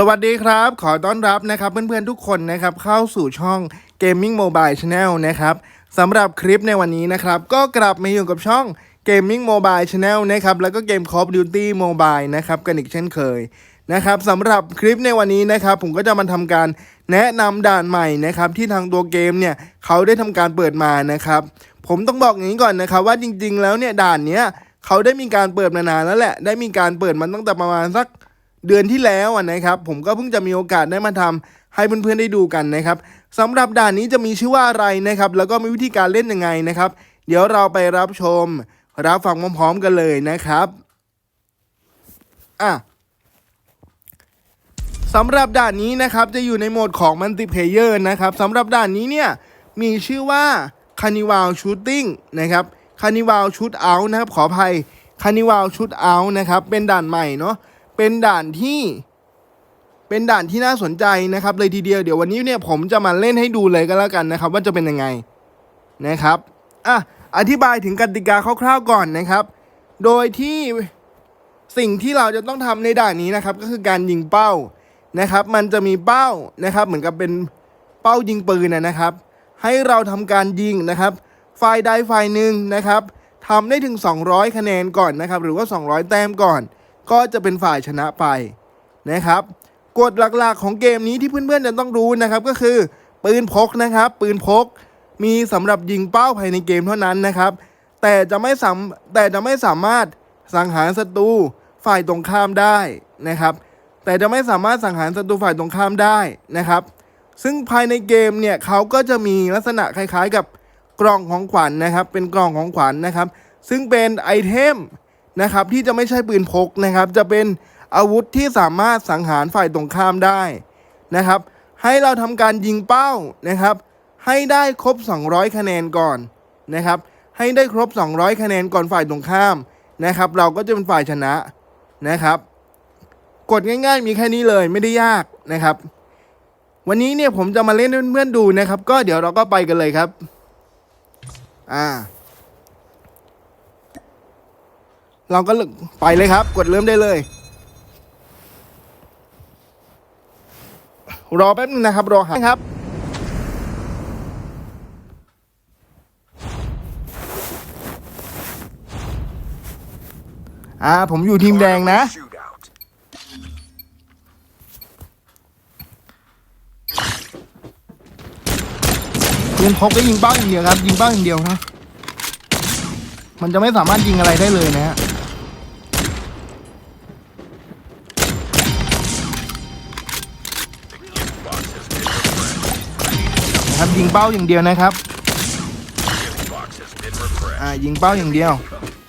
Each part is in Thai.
สวัสดีครับ ขอต้อนรับนะครับเพื่อนๆทุกคนนะครับเข้าสู่ช่อง Gaming Mobile Channel นะครับสำหรับคลิปในวันนี้นะครับก็กลับมาอยู่กับช่อง Gaming Mobile Channel นะครับแล้วก็เกม Call of Duty Mobile นะครับกันอีกเช่นเคยนะครับสำหรับคลิปในวันนี้นะครับผมก็จะมาทำการแนะนำด่านใหม่นะครับที่ทางตัวเกมเนี่ยเขาได้ทำการเปิดมานะครับผมต้องบอกอย่างนี้ก่อนนะครับว่าจริง ๆ แล้วเนี่ยด่านเนี้ยเขาได้มีการเปิดมานานแล้วแหละได้มีการเปิดมันตั้งแต่ประมาณสัก เดือนที่แล้วอะนะครับ ผมก็เพิ่งจะมีโอกาสได้มาทำให้เพื่อนๆได้ดูกันนะครับสำหรับด่านนี้จะมีชื่อว่าอะไรนะครับ แล้วก็มีวิธีการเล่นยังไงนะครับ เดี๋ยวเราไปรับชม รับฟังพร้อมๆกันเลยนะครับอะสำหรับด่านนี้นะครับจะอยู่ในโหมดของมัลติเพเยอร์นะครับสำหรับด่านนี้เนี่ยมีชื่อว่าคานิว a ลชูตติ้งนะครับคานิว a ลชูตเอานะครับขออภัยคานิว a ลชูตเอานะครับเป็นด่านใหม่เนาะ เป็นด่านที่เป็นด่านที่น่าสนใจนะครับ เลยทีเดียวเดี๋ยววันนี้เนี่ยผมจะมาเล่นให้ดูเลยก็แล้วกันนะครับ ว่าจะเป็นยังไงนะครับอะอธิบายถึงกติกาคร่าวๆก่อนนะครับ โดยที่สิ่งที่เราจะต้องทำในด่านนี้นะครับ ก็คือการยิงเป้านะครับ มันจะมีเป้านะครับ เหมือนกับเป็นเป้ายิงปืนนะครับ ให้เราทำการยิงนะครับฝ่ายใดฝ่ายหนึ่งนะครับทำได้ถึง 200 คะแนนก่อนนะครับ หรือว่า 200 แต้มก่อน ก็จะเป็นฝ่ายชนะไปนะครับกฎหลักๆของเกมนี้ที่เพื่อนๆจะต้องรู้นะครับก็คือ ปืนพกนะครับ ปืนพกมีสำหรับยิงเป้าภายในเกมเท่านั้นนะครับ แต่จะไม่สามแต่จะไม่สามารถสังหารศัตรูฝ่ายตรงข้ามได้นะครับ แต่จะไม่สามารถสังหารศัตรูฝ่ายตรงข้ามได้นะครับ ซึ่งภายในเกมเนี่ยเขาก็จะมีลักษณะคล้ายๆ กับกล่องของขวัญนะครับ เป็นกล่องของขวัญนะครับ ซึ่งเป็นไอเทม นะครับที่จะไม่ใช่ปืนพกนะครับ จะเป็นอาวุธที่สามารถสังหารฝ่ายตรงข้ามได้นะครับ ให้เราทำการยิงเป้านะครับ ให้ได้ครบ 200 คะแนนก่อนนะครับ ให้ได้ครบ 200 คะแนนก่อนฝ่ายตรงข้ามนะครับ เราก็จะเป็นฝ่ายชนะนะครับกดง่ายๆ มีแค่นี้เลยไม่ได้ยากนะครับ วันนี้เนี่ยผมจะมาเล่นเพื่อนๆดูนะครับ ก็เดี๋ยวเราก็ไปกันเลยครับ อ่า เราก็ไปเลยครับ กดเริ่มได้เลย รอแป๊บนึงนะครับ รอหาครับอ่าผมอยู่ทีมแดงนะ Shootout. ปืนพกก็ยิงเป้าอย่างเดียวครับ ยิงเป้าอย่างเดียวครับมันจะไม่สามารถยิงอะไรได้เลยนะฮะ ครับยิงเป้าอย่างเดียวนะครับอ่ายิงเป้าอย่างเดียว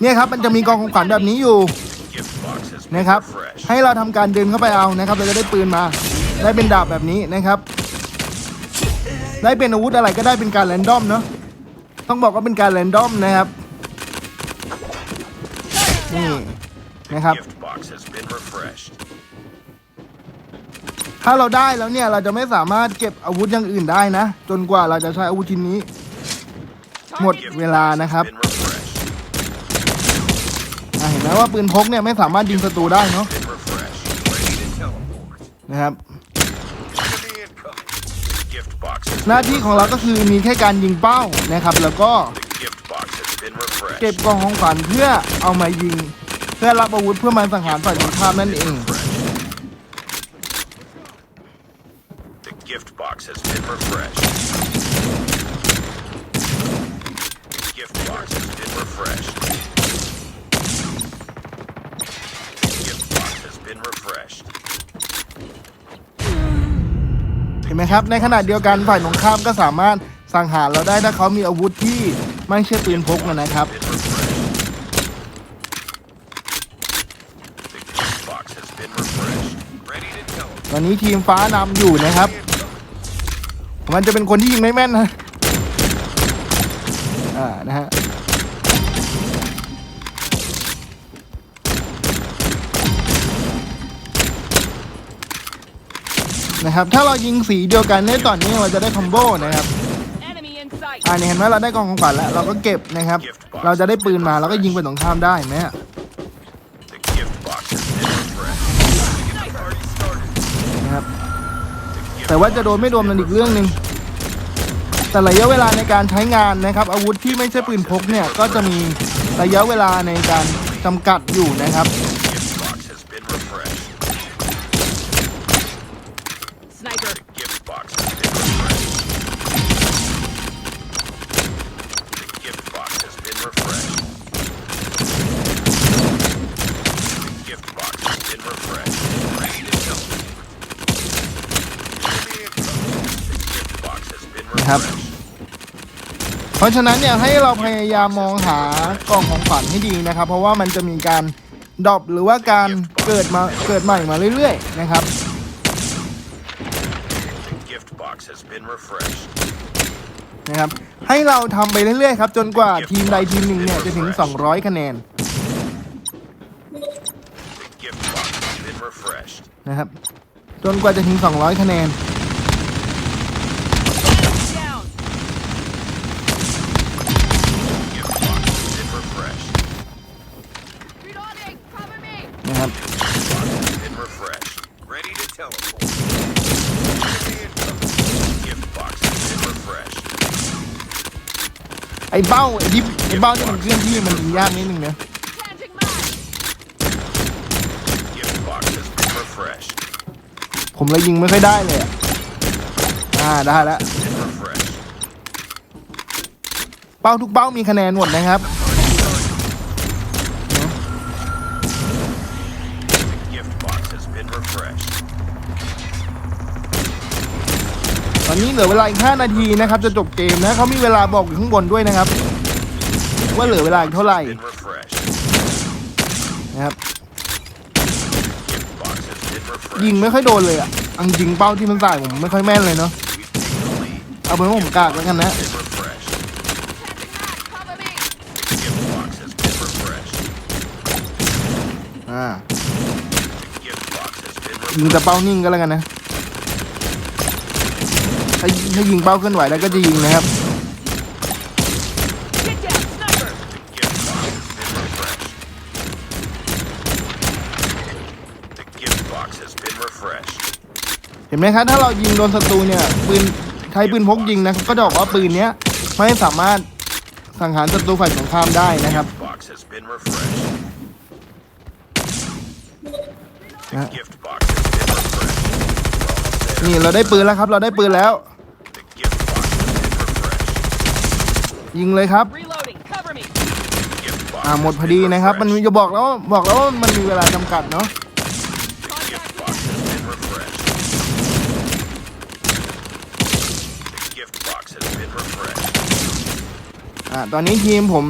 เนี่ยครับมันจะมีกองของขวัญแบบนี้อยู่นะครับ ให้เราทำการเดินเข้าไปเอานะครับ เราจะได้ปืนมา ได้เป็นดาบแบบนี้นะครับ ได้เป็นอาวุธอะไรก็ได้เป็นการแรนดอมเนาะต้องบอกว่าเป็นการแรนดอมนะครับนี่นะครับ ถ้าเราได้แล้วเนี่ยเราจะไม่สามารถเก็บอาวุธอย่างอื่นได้นะ จนกว่าเราจะใช้อาวุธชิ้นนี้ หมด Gift เวลา box has นะครับ been refreshed. อะเห็นไหมว่าปืนพกเนี่ยไม่สามารถยิงศัตรูได้เนาะ Been refreshed. Ready to teleport. นะครับ Enemy incoming. Gift box has หน้าที่ของเราก็คือมีแค่การยิงเป้านะครับ แล้วก็ The gift box has been เก็บ refreshed. กล่องของขวัญเพื่อเอามายิง เพื่อรับอาวุธเพื่อมาสังหารฝ่ายตรงข้ามนั่นเอง The gift box has been refreshed. The gift box has been refreshed. The gift box has been refreshed. เห็นไหมครับ ในขณะเดียวกันฝ่ายตรงข้ามก็สามารถสังหารเราได้ถ้าเขามีอาวุธที่ไม่ใช่ปืนพกนะครับ Been refreshed. The gift box has been refreshed. Ready to teleport. ตอนนี้ทีมฟ้านำอยู่นะครับ มันจะเป็นคนที่ยิงไม่แม่นนะอ่านะฮะนะครับถ้าเรายิงสีเดียวกันในตอนนี้เราจะได้คอมโบนะครับ Enemy in sight. อ่าเนี่ยเห็นไหมเราได้กองของขวัญแล้ว เราก็เก็บนะครับ เราจะได้ปืนมาเราก็ยิงไปตรงข้ามได้เห็นไหมฮะ The gift box has been refreshed. Already started. แต่ว่าจะโดนไม่โดนมันอีกเรื่องหนึ่งแต่ระยะเวลาในการใช้งานนะครับ อาวุธที่ไม่ใช่ปืนพกเนี่ยก็จะมีระยะเวลาในการจำกัดอยู่นะครับ Gift box has been refreshed. Sniper. The gift box has been refreshed. The gift box has been refreshed. The gift box has been refreshed. Ready to go. Enemy incoming. The gift box has been นะครับ refreshed. เพราะฉะนั้นเนี่ยให้เราพยายามมองหากล่องของขวัญให้ดีนะครับ เพราะว่ามันจะมีการดรอปหรือว่าการเกิดมาเกิดใหม่มาเรื่อยๆนะครับ The gift box has been refreshed. นะครับ ให้เราทำไปเรื่อยๆครับ จนกว่าทีมใดทีมหนึ่งเนี่ยจะถึง 200 คะแนน The gift box has been refreshed. นะครับ จนกว่าจะถึง 200 คะแนน Down. The gift box has been refreshed. Reloading. Cover me. นะครับ The gift box has been refreshed. Ready to teleport. Enemy incoming. The gift box has been refreshed. ไอ้เบ้าไอ้ที่ไอ้เบ้าที่มันเคลื่อนที่มันยิงยากนิดนึงนะ Gift box has been refreshed. ผมเลยยิงไม่ค่อยได้เลยอะอ่าได้แล้ว refreshed. เป้าทุกเป้ามีคะแนนหมดนะครับ นี้เหลือเวลาอีก 5 นาทีนะครับจะจบเกมนะเขามีเวลาบอกอยู่ข้างบนด้วยนะครับ ว่าเหลือเวลาอีกเท่าไหร่นะครับยิงไม่ค่อยโดนเลยอะอาจริงเป้าที่มันใส่ผมไม่ค่อยแม่นเลยเนาะเอาเป็นว่าผมกากแล้วกันนะอ่ายิงแต่เป้านิ่งก็แล้วกันนะ ถ้าถ้ายิงเป้าเคลื่อนไหวแล้วก็จะยิงนะครับ Get down. Sniper. The gift box has been refreshed. The gift box has been refreshed. เห็นไหมครับถ้าเรายิงโดนศัตรูเนี่ยปืนใช้ปืนพกยิงนะก็จะบอกว่าปืนเนี้ยไม่สามารถสังหารศัตรูฝ่ายสงครามได้นะครับ Box has been refreshed. The Ah. gift box has been refreshed. We're almost there. นี่เราได้ปืนแล้วครับ เราได้ปืนแล้ว The gift box has been refreshed. ยิงเลยครับ Reloading. Cover me. The gift box อ่าหมด has พอ been ดีนะครับ มัน refreshed. จะบอกแล้วบอกแล้วว่ามันมีเวลาจำกัดเนาะ The gift box has been refreshed. The gift box has been refreshed. อ่าตอนนี้ทีมผม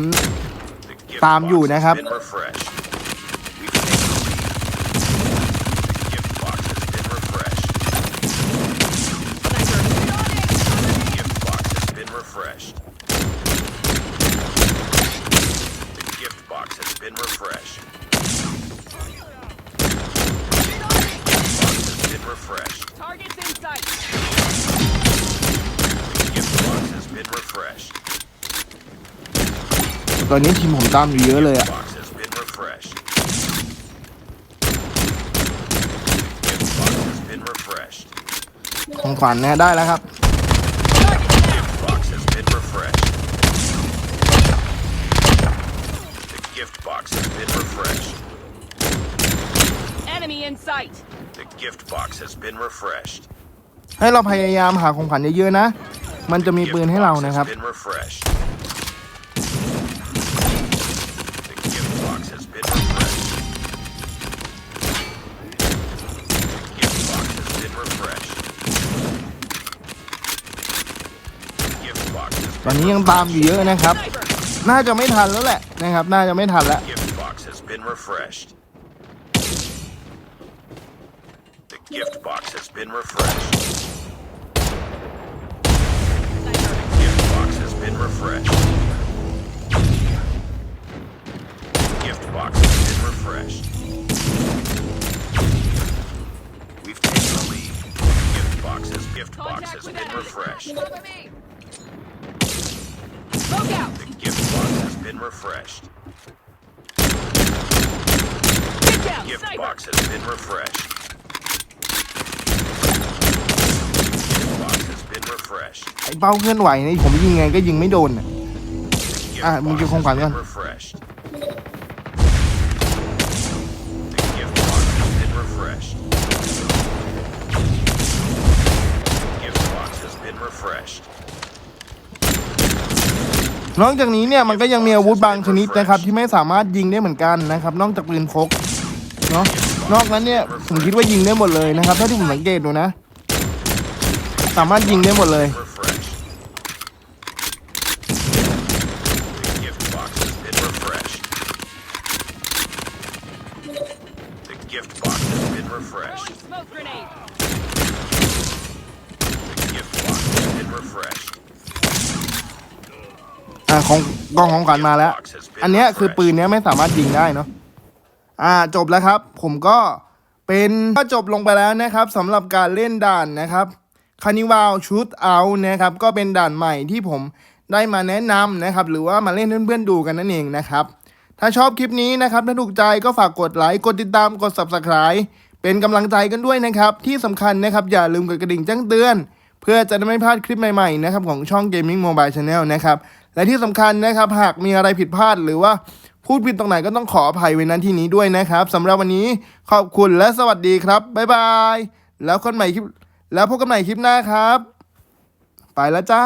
The gift ตามอยู่ box has นะครับ been refreshed. We've taken the lead. The gift box has been refreshed. Sniper. Reloading. The gift box has been refreshed. The gift box has been refreshed. Box has been refreshed. Targets in sight. The gift box has been refreshed. ตอนนี้ทีมผมตามอยู่เยอะเลยอะ Box has been refreshed. The gift box has been refreshed. ของขวัญเนี่ยได้แล้วครับ in sight. The gift box has been refreshed. ให้เราพยายามหาของขวัญเยอะๆนะ มันจะมีปืนให้เรานะครับ The gift box has been refreshed. The gift box has been refreshed. The gift box has been refreshed. The gift box has ตอนนี้ยังตามอยู่เยอะนะครับ Sniper. น่าจะไม่ทันแล้วแหละนะครับ น่าจะไม่ทันแล้ว gift box has been refreshed. Gift box has been refreshed. Gift box has been refreshed. Gift box has been refreshed. We've taken the lead. Gift box has gift box has been enemy. refreshed. Smoke out. The gift box has been refreshed. Down. Gift Sniper. box has been refreshed. อ้เป้าเคลื่อนไหวนี่ผมยิงไงก็ยิงไม่โดนน่ะ Gift Ah, mình box kêu không has phải been luôn. refreshed. The gift box has been refreshed. Gift box has been refreshed. นอกจากนี้เนี่ยมันก็ยังมีอาวุธบางชนิดนะครับที่ไม่สามารถยิงได้เหมือนกันนะครับ นอกจากปืนพกเนาะนอกนั้นเนี่ยผมคิดว่ายิงได้หมดเลยนะครับเท่าที่ผมสังเกตดูนะ สามารถยิงได้หมดเลย Refreshed. The gift box has been refreshed. The gift box has been refreshed. Throwing smoke grenade. The gift box has been refreshed. อ่าของกล่องของขวัญมาแล้ว อันเนี้ยคือปืนเนี้ยไม่สามารถยิงได้เนาะ อ่าจบแล้วครับ ผมก็เป็นก็จบลงไปแล้วนะครับสำหรับการเล่นด่านนะครับ คานิวาลชุดเอานะครับก็เป็นด่านใหม่ที่ผมได้มาแนะนำนะครับ หรือว่ามาเล่นเพื่อนๆดูกันนั่นเองนะครับ ถ้าชอบคลิปนี้นะครับ ถ้าถูกใจก็ฝากกดไลค์กดติดตามกด subscribe เป็นกำลังใจกันด้วยนะครับ ที่สำคัญนะครับ อย่าลืมกดกระดิ่งแจ้งเตือน เพื่อจะได้ไม่พลาดคลิปใหม่ๆนะครับของช่อง Gaming Mobile Channel นะครับ และที่สำคัญนะครับหากมีอะไรผิดพลาด หรือว่าพูดผิดตรงไหนก็ต้องขออภัยไว้นั้นที่นี้ด้วยนะครับสำหรับวันนี้ขอบคุณและสวัสดีครับบ๊ายบายแล้วคนใหม่คลิป แล้วพบกันใหม่คลิปหน้าครับ ไปแล้วจ้า